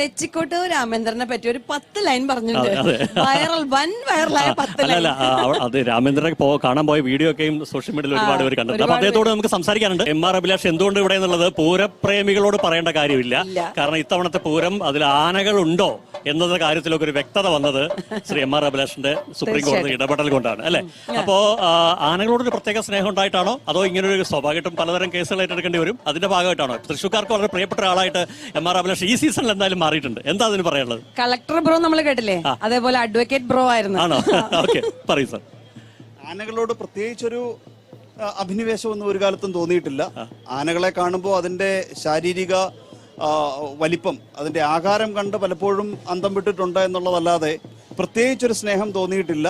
തെച്ചിക്കോട്ട് രാമേന്ദ്രനെ പറ്റി ഒരു പത്ത് ലൈൻ പറഞ്ഞിട്ടുണ്ട്. വൈറൽ വൻ വൈറലായ പത്ത് ലൈൻ. അല്ല അത് രാമേന്ദ്രനെ പോ കാണാൻ പോയ വീഡിയോ ഒക്കെയും സോഷ്യൽ മീഡിയയിൽ ഒരുപാട് പേര് കണ്ടു അപ്പൊ അദ്ദേഹത്തോട് നമുക്ക് സംസാരിക്കാനുണ്ട്. എം ആർ അഭിലാഷ് എന്തുകൊണ്ട് ഇവിടെ എന്നുള്ളത് പൂരപ്രേമികളോട് പറയേണ്ട കാര്യമില്ല. കാരണം ഇത്തവണത്തെ പൂരം അതിൽ ആനകൾ ഉണ്ടോ എന്നത് കാര്യത്തിലൊക്കെ ഒരു വ്യക്തത വന്നത് ശ്രീ എം ആർ അഭിലാഷിന്റെ സുപ്രീം കോടതി ഇടപെടൽ കൊണ്ടാണ് അല്ലെ? അപ്പോ ആനകളോട് ഒരു പ്രത്യേക സ്നേഹം ഉണ്ടായിട്ടാണോ? അതോ ഇങ്ങനെ ഒരു സ്വാഭാവികമായിട്ടും പലതരം കേസുകൾ ഏറ്റെടുക്കേണ്ടി വരും? അതിന്റെ ഭാഗമായിട്ടാണോ? തൃശ്ശൂർക്കാർക്ക് വളരെ പ്രിയപ്പെട്ട ഒരാളായിട്ട് എം ആർ അഭിലാഷ് ഈ സീസണിൽ എന്തായാലും മാറിയിട്ടുണ്ട്. എന്താ അതിന് പറയാനുള്ളത്? കളക്ടർ ബ്രോ നമ്മൾ കേട്ടില്ലേ? അതേപോലെ അഡ്വക്കേറ്റ് ബ്രോ ആയിരുന്നു. ആണോ? ഓക്കെ പറയൂ സർ. ആനകളോട് പ്രത്യേകിച്ചൊരു അഭിനിവേശം അഭിനിവേശമൊന്നും ഒരു കാലത്തും തോന്നിയിട്ടില്ല. ആനകളെ കാണുമ്പോൾ അതിന്റെ ശാരീരിക വലിപ്പം അതിന്റെ ആകാരം കണ്ട് പലപ്പോഴും അന്തം വിട്ടിട്ടുണ്ട് എന്നുള്ളതല്ലാതെ പ്രത്യേകിച്ചൊരു സ്നേഹം തോന്നിയിട്ടില്ല.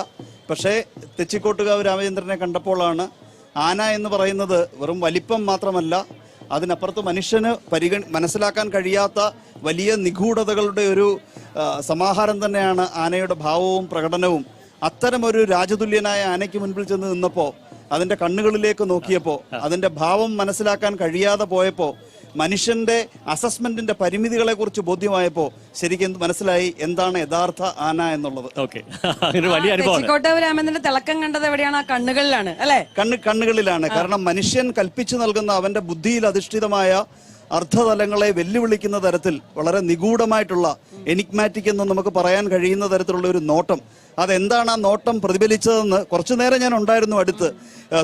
പക്ഷേ തെച്ചിക്കോട്ടുകാവ് രാമചന്ദ്രനെ കണ്ടപ്പോഴാണ് ആന എന്ന് പറയുന്നത് വെറും വലിപ്പം മാത്രമല്ല അതിനപ്പുറത്ത് മനുഷ്യന് പരിഗ മനസ്സിലാക്കാൻ കഴിയാത്ത വലിയ നിഗൂഢതകളുടെ ഒരു സമാഹാരം തന്നെയാണ് ആനയുടെ ഭാവവും പ്രകടനവും. അത്തരമൊരു രാജതുല്യനായ ആനയ്ക്ക് മുൻപിൽ ചെന്ന് നിന്നപ്പോൾ അതിന്റെ കണ്ണുകളിലേക്ക് നോക്കിയപ്പോൾ അതിന്റെ ഭാവം മനസ്സിലാക്കാൻ കഴിയാതെ പോയപ്പോ മനുഷ്യന്റെ അസസ്മെന്റിന്റെ പരിമിതികളെ കുറിച്ച് ബോധ്യമായപ്പോ ശരിക്കും മനസ്സിലായി എന്താണ് യഥാർത്ഥ ആന എന്നുള്ളത്. ഓക്കെ. ഒരു വലിയ തിളക്കം കണ്ടത് എവിടെയാണ്? ആ കണ്ണുകളിലാണ് അല്ലെ? കണ്ണ് കണ്ണുകളിലാണ്. കാരണം മനുഷ്യൻ കൽപ്പിച്ചു നൽകുന്ന അവന്റെ ബുദ്ധിയിൽ അധിഷ്ഠിതമായ അർത്ഥതലങ്ങളെ വെല്ലുവിളിക്കുന്ന തരത്തിൽ വളരെ നിഗൂഢമായിട്ടുള്ള എനിക്മാറ്റിക് എന്ന് നമുക്ക് പറയാൻ കഴിയുന്ന തരത്തിലുള്ള ഒരു നോട്ടം. അതെന്താണ് ആ നോട്ടം പ്രതിഫലിച്ചതെന്ന് കുറച്ചു നേരം ഞാൻ ഉണ്ടായിരുന്നു അടുത്ത്.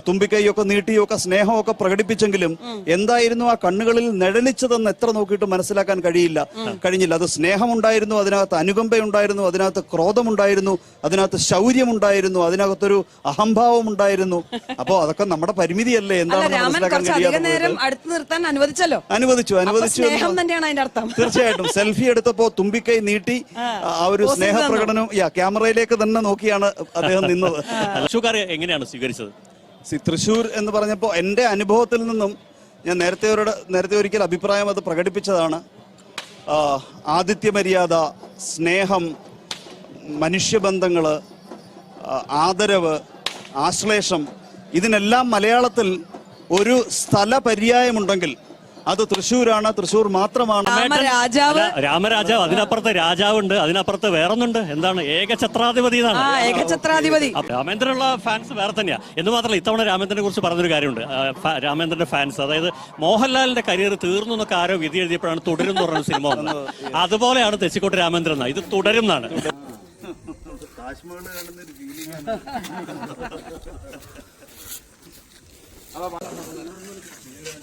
തുമ്പിക്കൈയൊക്കെ നീട്ടിയൊക്കെ സ്നേഹമൊക്കെ പ്രകടിപ്പിച്ചെങ്കിലും എന്തായിരുന്നു ആ കണ്ണുകളിൽ നിഴലിച്ചതെന്ന് എത്ര നോക്കിയിട്ട് മനസ്സിലാക്കാൻ കഴിയില്ല. കഴിഞ്ഞില്ല. അത് സ്നേഹമുണ്ടായിരുന്നു അതിനകത്ത് അനുകമ്പയുണ്ടായിരുന്നു അതിനകത്ത് ക്രോധമുണ്ടായിരുന്നു അതിനകത്ത് ശൗര്യമുണ്ടായിരുന്നു അതിനകത്തൊരു അഹംഭാവം ഉണ്ടായിരുന്നു അപ്പോ അതൊക്കെ നമ്മുടെ പരിമിതിയല്ലേ? എന്താണ് രാമൻ മനസ്സിലാക്കാൻ കുറച്ച് അധിക കഴിയാതെ അടുത്ത് നിർത്താൻ അനുവദിച്ചല്ലോ. അനുവദിച്ചു അനുവദിച്ചു സ്നേഹം തന്നെയാണ് അതിന്റെ അർത്ഥം. തീർച്ചയായിട്ടും. സെൽഫി എടുത്തപ്പോ തുമ്പിക്കൈ നീട്ടി ആ ഒരു സ്നേഹ പ്രകടനം സ്നേഹപ്രകടനം യാ ക്യാമറയിലേക്ക് തന്നെ നോക്കിയാണ് അദ്ദേഹം നിന്നത്. എങ്ങനെയാണ് സ്വീകരിച്ചത്? സി തൃശ്ശൂർ എന്ന് പറഞ്ഞപ്പോൾ എന്റെ അനുഭവത്തിൽ നിന്നും ഞാൻ നേരത്തെ ഒരു നേരത്തെ ഒരിക്കൽ അഭിപ്രായം അത് പ്രകടിപ്പിച്ചതാണ്. ആതിഥ്യമര്യാദ ആതിഥ്യ മര്യാദ സ്നേഹം മനുഷ്യബന്ധങ്ങൾ ആദരവ് ആശ്ലേഷം ഇതിനെല്ലാം മലയാളത്തിൽ ഒരു സ്ഥല പര്യായമുണ്ടെങ്കിൽ അത് തൃശ്ശൂരാണ് തൃശ്ശൂർ മാത്രമാണ്. രാമരാജാവ് രാമരാജാവ് അതിനപ്പുറത്ത് രാജാവുണ്ട് അതിനപ്പുറത്ത് വേറൊന്നുണ്ട്. എന്താണ് ഏകഛത്രാധിപതി എന്നാണ്. ആ ഏകഛത്രാധിപതി രാമേന്ദ്രനുള്ള ഫാൻസ് വേറെ തന്നെയാ. എന്ന് മാത്രമല്ല ഇത്തവണ രാമേന്ദ്രനെ കുറിച്ച് പറഞ്ഞൊരു കാര്യമുണ്ട്. രാമേന്ദ്രന്റെ ഫാൻസ് അതായത് മോഹൻലാലിന്റെ കരിയർ തീർന്നു എന്നൊക്കെ ആരോ വിധി എഴുതിയപ്പോഴാണ് തുടരും എന്ന് പറഞ്ഞ സിനിമ വന്നത്. അതുപോലെയാണ് തെച്ചിക്കോട്ട് രാമേന്ദ്രൻ എന്നാ. ഇത് തുടരും എന്നാണ് കാണുന്ന ഒരു